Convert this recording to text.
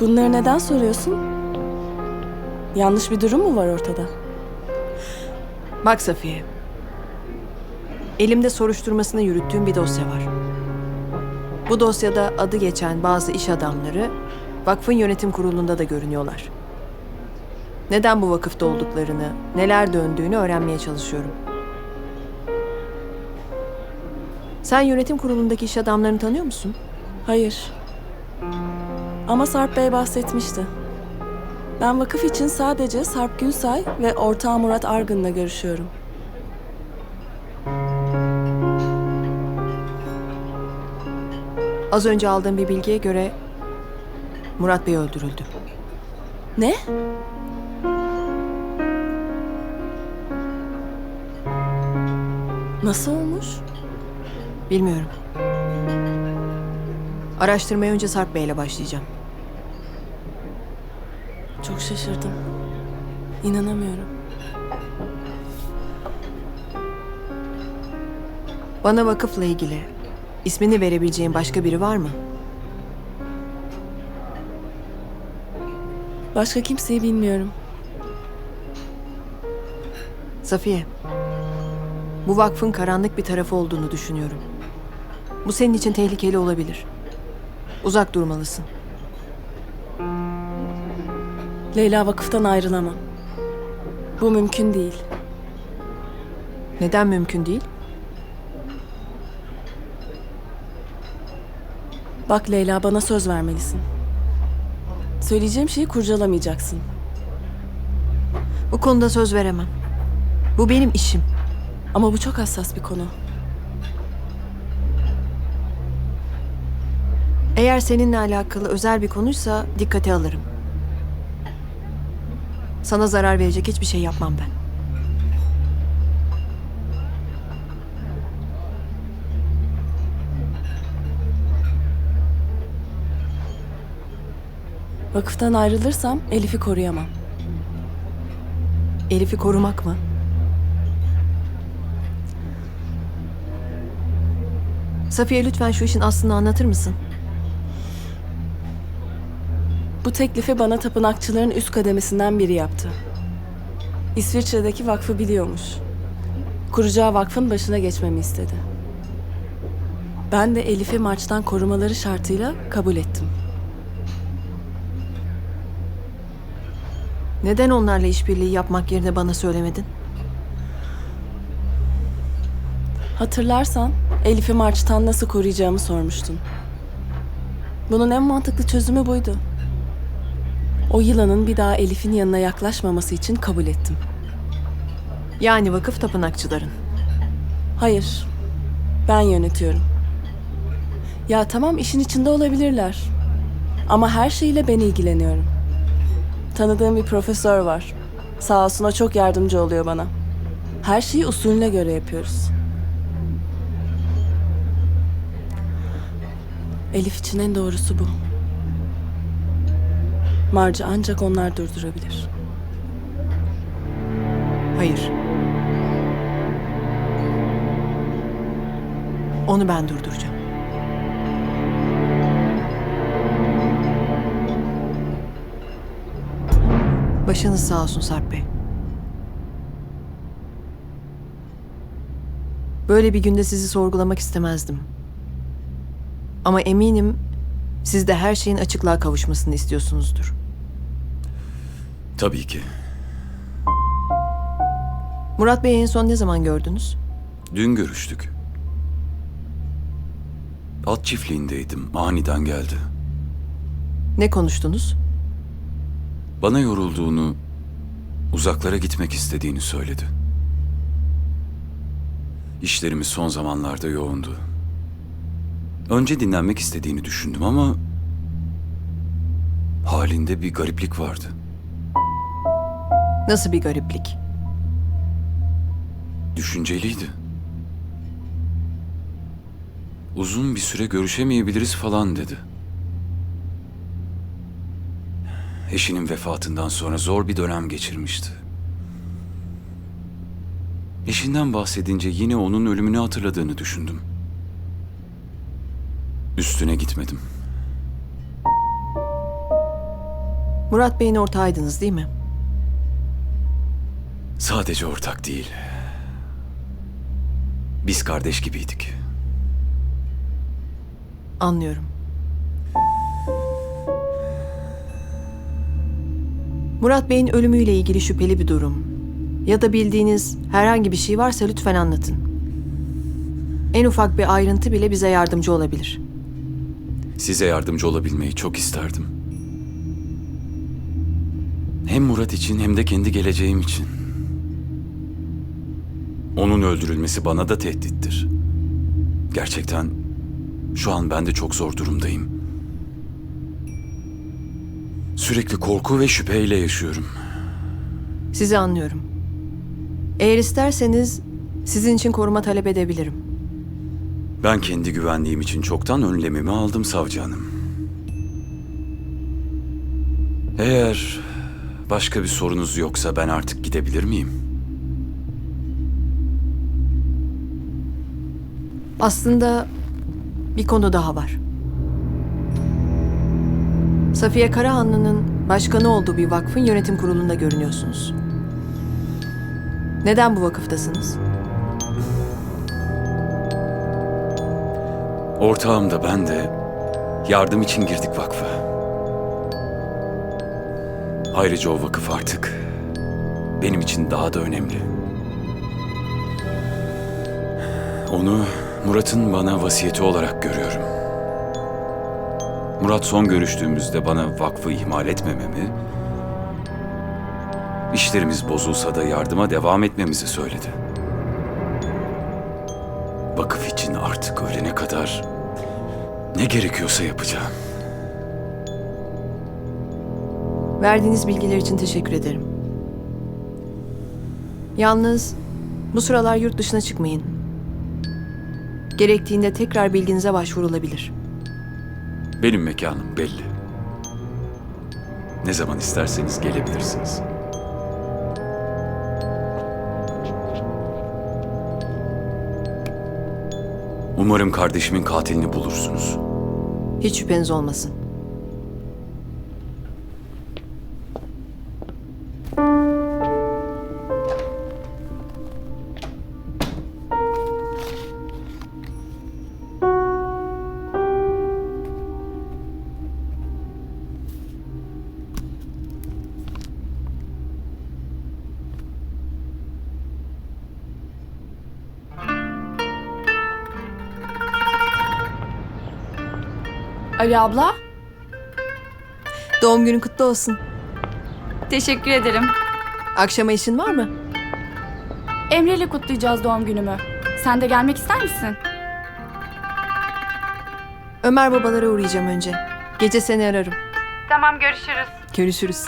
Bunları neden soruyorsun? Yanlış bir durum mu var ortada? Bak Safiye. Elimde soruşturmasını yürüttüğüm bir dosya var. Bu dosyada adı geçen bazı iş adamları vakfın yönetim kurulunda da görünüyorlar. Neden bu vakıfta olduklarını, neler döndüğünü öğrenmeye çalışıyorum. Sen yönetim kurulundaki iş adamlarını tanıyor musun? Hayır. Ama Sarp Bey bahsetmişti. Ben vakıf için sadece Sarp Günsay ve ortağı Murat Argın'la görüşüyorum. Az önce aldığım bir bilgiye göre Murat Bey öldürüldü. Ne? Nasıl olmuş? Bilmiyorum. Araştırmaya önce Sarp Bey'le başlayacağım. Çok şaşırdım. İnanamıyorum. Bana vakıfla ilgili ismini verebileceğin başka biri var mı? Başka kimseyi bilmiyorum. Safiye. Bu vakfın karanlık bir tarafı olduğunu düşünüyorum. Bu senin için tehlikeli olabilir. Uzak durmalısın. Leyla vakıftan ayrılamam. Bu mümkün değil. Neden mümkün değil? Bak Leyla bana söz vermelisin. Söyleyeceğim şeyi kurcalamayacaksın. Bu konuda söz veremem. Bu benim işim. Ama bu çok hassas bir konu. Eğer seninle alakalı özel bir konuysa dikkate alırım. Sana zarar verecek hiçbir şey yapmam ben. Vakıftan ayrılırsam Elif'i koruyamam. Elif'i korumak mı? Safiye lütfen şu işin aslını anlatır mısın? Bu teklifi bana tapınakçıların üst kademesinden biri yaptı. İsviçre'deki vakfı biliyormuş. Kuracağı vakfın başına geçmemi istedi. Ben de Elif'i maçtan korumaları şartıyla kabul ettim. Neden onlarla işbirliği yapmak yerine bana söylemedin? Hatırlarsan Elif'i Març'tan nasıl koruyacağımı sormuştun. Bunun en mantıklı çözümü buydu. O yılanın bir daha Elif'in yanına yaklaşmaması için kabul ettim. Yani vakıf tapınakçıların. Hayır, ben yönetiyorum. Ya tamam işin içinde olabilirler. Ama her şeyle ben ilgileniyorum. Tanıdığım bir profesör var. Sağ olsun o çok yardımcı oluyor bana. Her şeyi usulüne göre yapıyoruz. Elif için en doğrusu bu. Marcı ancak onlar durdurabilir. Hayır. Onu ben durduracağım. Başınız sağ olsun Sarp Bey. Böyle bir günde sizi sorgulamak istemezdim. Ama eminim siz de her şeyin açıklığa kavuşmasını istiyorsunuzdur. Tabii ki. Murat Bey'i en son ne zaman gördünüz? Dün görüştük. At çiftliğindeydim. Aniden geldi. Ne konuştunuz? Bana yorulduğunu, uzaklara gitmek istediğini söyledi. İşlerimiz son zamanlarda yoğundu. Önce dinlenmek istediğini düşündüm ama halinde bir gariplik vardı. Nasıl bir gariplik? Düşünceliydi. Uzun bir süre görüşemeyebiliriz falan dedi. Eşinin vefatından sonra zor bir dönem geçirmişti. Eşinden bahsedince yine onun ölümünü hatırladığını düşündüm. Üstüne gitmedim. Murat Bey'in ortağıydınız değil mi? Sadece ortak değil. Biz kardeş gibiydik. Anlıyorum. Murat Bey'in ölümüyle ilgili şüpheli bir durum ya da bildiğiniz herhangi bir şey varsa lütfen anlatın. En ufak bir ayrıntı bile bize yardımcı olabilir. Size yardımcı olabilmeyi çok isterdim. Hem Murat için hem de kendi geleceğim için. Onun öldürülmesi bana da tehdittir. Gerçekten şu an ben de çok zor durumdayım. Sürekli korku ve şüpheyle yaşıyorum. Sizi anlıyorum. Eğer isterseniz sizin için koruma talep edebilirim. Ben kendi güvenliğim için çoktan önlemimi aldım savcı hanım. Eğer başka bir sorunuz yoksa ben artık gidebilir miyim? Aslında bir konu daha var. Safiye Karahanlı'nın başkanı olduğu bir vakfın yönetim kurulunda görünüyorsunuz. Neden bu vakıftasınız? Ortağım da ben de yardım için girdik vakfa. Ayrıca o vakıf artık benim için daha da önemli. Onu Murat'ın bana vasiyeti olarak görüyorum. Murat son görüştüğümüzde bana vakfı ihmal etmememi, işlerimiz bozulsa da yardıma devam etmemizi söyledi. Vakıf için artık ölene kadar ne gerekiyorsa yapacağım. Verdiğiniz bilgiler için teşekkür ederim. Yalnız bu sıralar yurt dışına çıkmayın. Gerektiğinde tekrar bilginize başvurulabilir. Benim mekanım belli. Ne zaman isterseniz gelebilirsiniz. Umarım kardeşimin katilini bulursunuz. Hiç şüpheniz olmasın. Ali abla, Doğum günün kutlu olsun. teşekkür ederim. Akşama işin var mı? Emre ile kutlayacağız doğum günümü. Sen de gelmek ister misin? Ömer babalara uğrayacağım önce. Gece seni ararım. Tamam, görüşürüz. Görüşürüz.